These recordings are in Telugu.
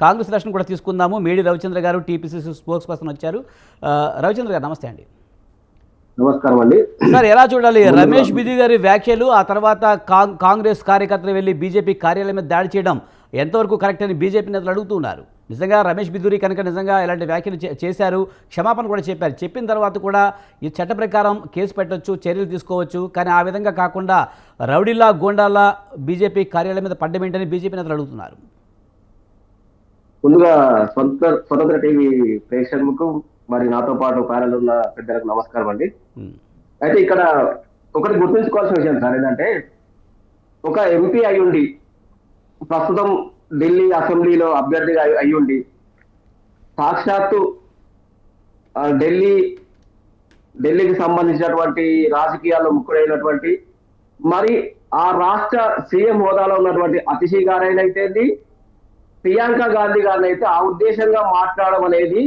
కాంగ్రెస్ దర్శనం కూడా తీసుకుందాము. మేడి రవిచంద్ర గారు టీపీసీసీ స్పోక్స్ పర్సన్ వచ్చారు. రవిచంద్ర గారు నమస్తే అండి. నమస్కారం అండి. సార్ ఎలా చూడాలి? రమేష్ బిది గారి వ్యాఖ్యలు ఆ తర్వాత కాంగ్- కాంగ్రెస్ కార్యకర్తలు వెళ్ళి బీజేపీ కార్యాలయం మీద దాడి చేయడం ఎంతవరకు కరెక్ట్ అని బీజేపీ నేతలు అడుగుతున్నారు? నిజంగా రమేష్ బిదూరి కనుక నిజంగా ఇలాంటి వ్యాఖ్యలు చే- చేశారు క్షమాపణ కూడా చెప్పారు. చెప్పిన తర్వాత కూడా ఈ చట్ట ప్రకారం కేసు పెట్టొచ్చు చర్యలు తీసుకోవచ్చు. కానీ ఆ విధంగా కాకుండా రౌడీలా గోండాలా బీజేపీ కార్యాలయం మీద పడ్డమేంటని బీజేపీ నేతలు అడుగుతున్నారు. ముందుగా స్వతంత్ర స్వతంత్ర టీవీ ప్రేక్షకులకు మరి నాతో పాటు ప్యానల్ ఉన్న పెద్దలకు నమస్కారం అండి. అయితే ఇక్కడ ఒకటి గుర్తుంచుకోవాల్సిన విషయం సార్ ఏంటంటే ఒక ఎంపీ అయ్యుండి ప్రస్తుతం ఢిల్లీ అసెంబ్లీలో అభ్యర్థిగా అయి- అయ్యుండి సాక్షాత్తు ఢిల్లీ ఢిల్లీకి సంబంధించినటువంటి రాజకీయాల్లో ముక్కుడైనటువంటి మరి ఆ రాష్ట్ర సీఎం హోదాలో ఉన్నటువంటి అతిశీ గారైనైతేంది ప్రియాంక గాంధీ గారిని అయితే ఆ ఉద్దేశంగా మాట్లాడడం అనేది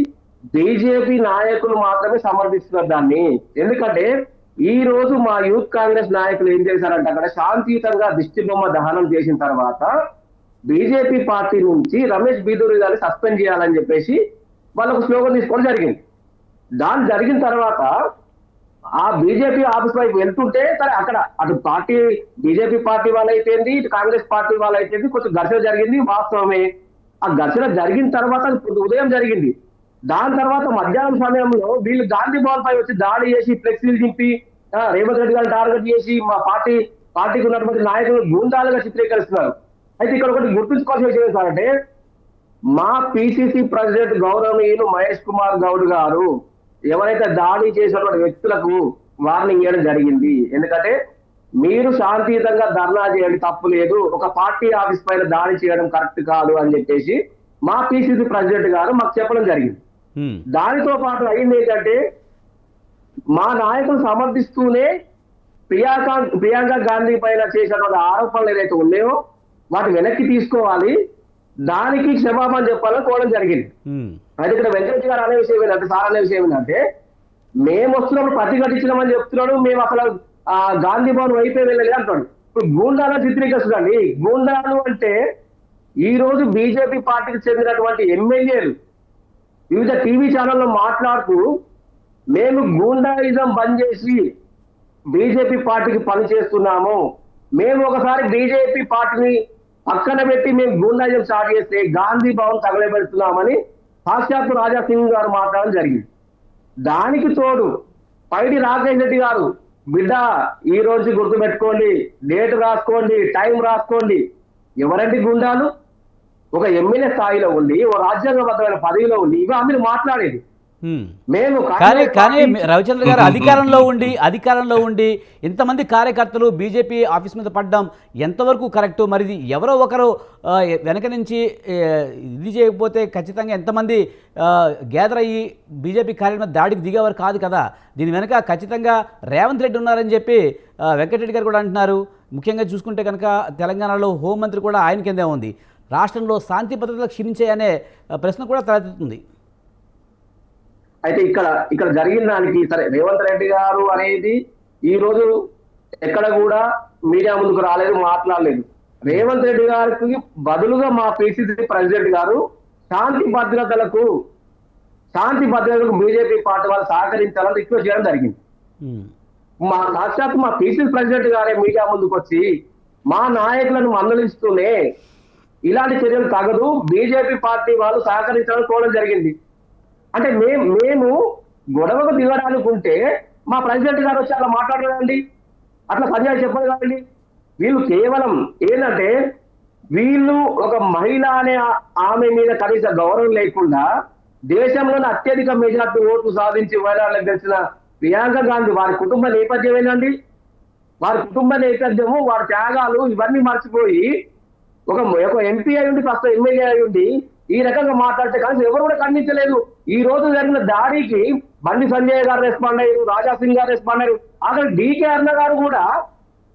బీజేపీ నాయకులు మాత్రమే సమర్థిస్తున్నారు దాన్ని. ఎందుకంటే ఈ రోజు మా యూత్ కాంగ్రెస్ నాయకులు ఏం చేశారంటే అక్కడ శాంతియుతంగా దిష్టి బొమ్మ దహనం చేసిన తర్వాత బీజేపీ పార్టీ నుంచి రమేష్ బీదూరి గారిని సస్పెండ్ చేయాలని చెప్పేసి వాళ్ళకు స్లోగన్ తీసుకోవడం జరిగింది. దాని జరిగిన తర్వాత ఆ బీజేపీ ఆఫీస్ వైపు వెళ్తుంటే సరే అక్కడ అటు పార్టీ బీజేపీ పార్టీ వాళ్ళైతేంది ఇటు కాంగ్రెస్ పార్టీ వాళ్ళైతేంది కొంచెం ఘర్షణ జరిగింది వాస్తవమే. ఆ ఘర్షణ జరిగిన తర్వాత ఉదయం జరిగింది. దాని తర్వాత మధ్యాహ్నం సమయంలో వీళ్ళు గాంధీ భవన్ పై వచ్చి దాడి చేసి ఫ్లెక్సీలు చింపి రేవంత్ రెడ్డి గారిని టార్గెట్ చేసి మా పార్టీ పార్టీకి ఉన్నటువంటి నాయకులు గూండాలుగా చిత్రీకరిస్తున్నారు. అయితే ఇక్కడ ఒకటి గుర్తుంచుకోవాల్సిన విషయం ఏంటంటే మా పిసిసి ప్రెసిడెంట్ గౌరవనీయులు మహేష్ కుమార్ గౌడ్ గారు ఎవరైతే దాడి చేసినటువంటి వ్యక్తులకు వార్నింగ్ ఇవ్వడం జరిగింది. ఎందుకంటే మీరు శాంతియుతంగా ధర్నా చేయండి తప్పు లేదు. ఒక పార్టీ ఆఫీస్ పైన దాడి చేయడం కరెక్ట్ కాదు అని చెప్పేసి మా పిసిసి ప్రెసిడెంట్ గారు మాకు చెప్పడం జరిగింది. దానితో పాటు అయింది ఏంటంటే మా నాయకులు సమర్థిస్తూనే ప్రియాంక ప్రియాంక గాంధీ పైన చేసినటువంటి ఆరోపణలు ఏదైతే ఉన్నాయో వాటి వెనక్కి తీసుకోవాలి. దానికి క్షమాపణ చెప్పాలని కోవడం జరిగింది. అయితే ఇక్కడ వెంకటరెడ్డి గారు అనే విషయం ఏంటంటే సార్ అనే విషయం ఏంటంటే మేము వస్తున్నప్పుడు ప్రతిఘటించినామని చెప్తున్నాడు. మేము అసలు ఆ గాంధీ భవన్ వైపే వెళ్ళలేదు అంటాడు ఇప్పుడు గూండాల చిత్రీకరిస్తుందండి గూండాలు అంటే ఈ రోజు బీజేపీ పార్టీకి చెందినటువంటి ఎమ్మెల్యేలు వివిధ టీవీ ఛానల్లో మాట్లాడుతూ మేము గూండాయిజం బంద్ చేసి బీజేపీ పార్టీకి పని చేస్తున్నాము. మేము ఒకసారి బీజేపీ పార్టీని పక్కన పెట్టి మేము గూండాయిజం స్టార్ట్ చేస్తే గాంధీ భవన్ తగలబెడుతున్నామని పాశ్చాత్య రాజా సింగ్ గారు మాట్లాడడం జరిగింది. దానికి తోడు పైడి రాకేష్ రెడ్డి గారు బిడ్డ ఈ రోజు గుర్తుపెట్టుకోండి డేట్ రాసుకోండి టైం రాసుకోండి. ఎవరండి గుండాలు? ఒక ఎమ్మెల్యే స్థాయిలో ఉండి ఓ రాజ్యాంగబద్ధమైన పదవిలో ఉండి ఇవి అందరూ మాట్లాడేది. మేము కానీ కానీ రవిచంద్ర గారు అధికారంలో ఉండి అధికారంలో ఉండి ఇంతమంది కార్యకర్తలు బీజేపీ ఆఫీస్ మీద పడ్డం ఎంతవరకు కరెక్ట్? మరి ఎవరో ఒకరు వెనక నుంచి ఇది చేయకపోతే ఖచ్చితంగా ఎంతమంది గ్యాదర్ అయ్యి బీజేపీ కార్యాలయం మీద దాడికి దిగేవారు కాదు కదా. దీని వెనక ఖచ్చితంగా రేవంత్ రెడ్డి ఉన్నారని చెప్పి వెంకటరెడ్డి గారు కూడా అంటున్నారు. ముఖ్యంగా చూసుకుంటే కనుక తెలంగాణలో హోంమంత్రి కూడా ఆయన కిందే ఉంది. రాష్ట్రంలో శాంతి భద్రతలు క్షీణించాయి అనే ఆ, ప్రశ్న కూడా తలెత్తుతుంది. అయితే ఇక్కడ ఇక్కడ జరిగిన దానికి సరే రేవంత్ రెడ్డి గారు అనేది ఈ రోజు ఎక్కడ కూడా మీడియా ముందుకు రాలేదు మాట్లాడలేదు. రేవంత్ రెడ్డి గారికి బదులుగా మా పిసిసి ప్రెసిడెంట్ గారు శాంతి భద్రతలకు శాంతి భద్రతలకు బీజేపీ పార్టీ వాళ్ళు సహకరించాలని రిక్వెస్ట్ చేయడం జరిగింది. మా సాక్షాత్ మా పిసిసి ప్రెసిడెంట్ గారే మీడియా ముందుకు వచ్చి మా నాయకులను మందలిస్తూనే ఇలాంటి చర్యలు తగదు బీజేపీ పార్టీ వాళ్ళు సహకరించాలని కోరడం జరిగింది. అంటే మేము మేము గొడవకు దిగడానుకుంటే మా ప్రెసిడెంట్ గారు వచ్చి అలా మాట్లాడరండి అట్లా పర్యాలు చెప్పదు కదండి. వీళ్ళు కేవలం ఏంటంటే వీళ్ళు ఒక మహిళ అనే ఆమె మీద కనీస గౌరవం లేకుండా దేశంలోని అత్యధిక మెజార్టీ ఓట్లు సాధించి వైరాలకు గెలిచిన ప్రియాంక గాంధీ వారి కుటుంబ నేపథ్యం ఏంటండి? వారి కుటుంబ నేపథ్యము వారి త్యాగాలు ఇవన్నీ మర్చిపోయి ఒక ఒక ఎంపీ అయి ఉండి ఫస్ట్ ఎమ్మెల్యే అయి ఉండి ఈ రకంగా మాట్లాడితే కనీసం ఎవరు కూడా ఖండించలేదు. ఈ రోజు జరిగిన దాడికి బండి సంజయ్ గారు రెస్పాండ్ అయ్యారు రాజా సింగ్ గారు రెస్పాండ్ అయ్యారు. అక్కడ డీకే అరుణ గారు కూడా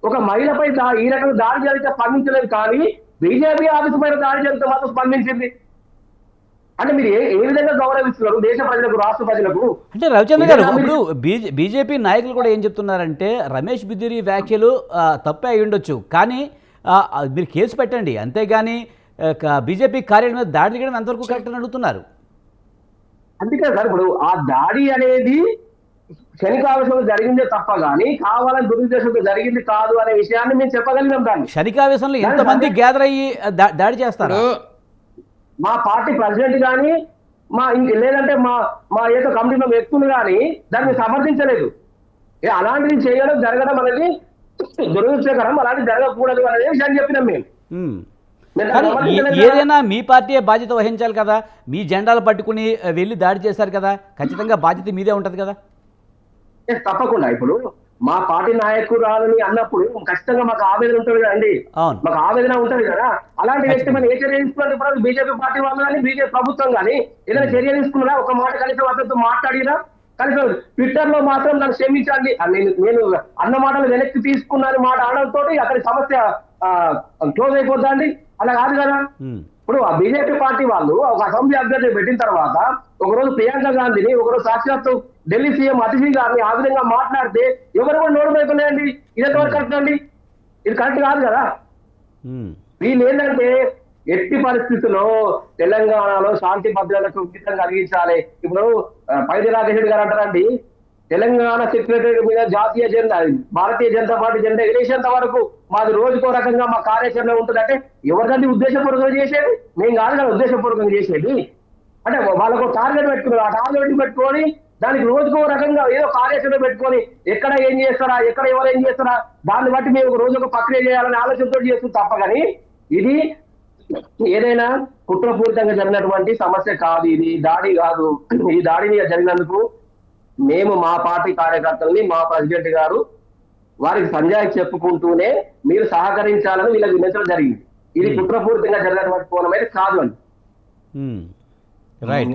ఒక మహిళపై ఈ రకంగా దాడి జరిగితే స్పందించలేదు కానీ బీజేపీ ఆఫీస్ పైన దాడి జరిగితే మాత్రం స్పందించింది. అంటే మీరు ఏ విధంగా గౌరవిస్తున్నారు దేశ ప్రజలకు రాష్ట్ర ప్రజలకు? అంటే రవిచంద్ర గారు ఇప్పుడు బీజే బీజేపీ నాయకులు కూడా ఏం చెప్తున్నారంటే రమేష్ బిద్దిరి వ్యాఖ్యలు తప్పే అయి ఉండొచ్చు కానీ మీరు కేసు పెట్టండి. అంతేగాని బీజేపీ కార్యాలయం మీద దాడి చేయడం ఎంతవరకు కరెక్ట్ అని అడుగుతున్నారు? అందుకే సార్ ఇప్పుడు ఆ దాడి అనేది శనికావేశంలో జరిగిందే తప్ప గానీ కావాలని దురుద్దేశంతో జరిగింది కాదు అనే విషయాన్ని మేము చెప్పగలిగినాం దాన్ని. శనికావేశంలో ఎంతమంది గ్యాదర్ అయ్యి దాడి చేస్తారు? మా పార్టీ ప్రెసిడెంట్ గాని మా ఇంక లేదంటే మా మా ఏదో కమిటీలో వ్యక్తులు గాని దాన్ని సమర్థించలేదు. ఏ అలాంటిది చేయడం జరగడం అనేది దురదృష్టకరం అలాంటిది జరగకూడదు అనే విషయాన్ని చెప్పినాం మేము. ఏదైనా మీ పార్టీయే బాధ్యత వహించాలి కదా మీ జెండాలు పట్టుకుని వెళ్ళి దాడి చేశారు కదా ఖచ్చితంగా బాధ్యత మీదే ఉంటుంది కదా? తప్పకుండా. ఇప్పుడు మా పార్టీ నాయకురాలని అన్నప్పుడు ఖచ్చితంగా మాకు ఆవేదన ఉంటుంది కదండి. మాకు ఆవేదన ఉంటది కదా. అలాంటి వ్యక్తి మనం ఏ చర్య ఇప్పుడు బీజేపీ పార్టీ వాళ్ళు కానీ బీజేపీ ప్రభుత్వం కానీ ఏదైనా చర్య తీసుకున్నారా? ఒక మాట కనీసం అతనితో మాట్లాడినా కనీసం ట్విట్టర్లో మాత్రం నన్ను క్షమించండి. నేను నేను అన్న మాటలు వెనక్కి తీసుకున్నాను మాట అనడంతో అక్కడ సమస్య క్లోజ్ అయిపోద్దా అండి అలా కాదు కదా. ఇప్పుడు ఆ బీజేపీ పార్టీ వాళ్ళు ఒక అసెంబ్లీ అభ్యర్థి పెట్టిన తర్వాత ఒకరోజు ప్రియాంక గాంధీని ఒకరోజు సాక్షాత్తు ఢిల్లీ సీఎం అతిథి గారిని ఆ విధంగా మాట్లాడితే ఎవరు కూడా నోరు పెట్టుకున్నాయండి ఇది ఎంతవరకు కరెక్ట్ అండి? ఇది కరెక్ట్ కాదు కదా. వీళ్ళు ఏంటంటే ఎట్టి పరిస్థితుల్లో తెలంగాణలో శాంతి భద్రతలకు ఉచితం కలిగించాలి ఇప్పుడు పైది పైడి గారు అంటారండి తెలంగాణ సెక్రటరీ మీద జాతీయ జెండా భారతీయ జనతా పార్టీ జెండా ఎగిరేసేంత వరకు మాది రోజుకో రకంగా మా కార్యాచరణ ఉంటుందంటే ఎవరిదండి ఉద్దేశపూర్వకంగా చేసేది? మేము కాదు కదా ఉద్దేశపూర్వకంగా చేసేది. అంటే వాళ్ళకు టార్గెట్ పెట్టుకున్నారు. ఆ టార్గెట్ పెట్టుకొని దానికి రోజుకో రకంగా ఏదో కార్యాచరణ పెట్టుకొని ఎక్కడ ఏం చేస్తారా ఎక్కడ ఎవరు ఏం చేస్తారా దాన్ని బట్టి మేము ఒక రోజు ఒక ప్రక్రియ చేయాలనే ఆలోచనతో చేస్తుంది తప్ప కానీ ఇది ఏదైనా కుట్రపూరితంగా జరిగినటువంటి సమస్య కాదు ఇది దాడి కాదు. ఈ దాడిని జరిగినందుకు మేము మా పార్టీ కార్యకర్తల్ని మా ప్రెసిడెంట్ గారు వారికి సంజాయి చెప్పుకుంటూనే మీరు సహకరించాలని వీళ్ళకి విమర్శలు జరిగింది. ఇది కుట్రపూరితంగా జరిగినటువంటి కోణం అయితే కాదు అని. ఉమ్. రైట్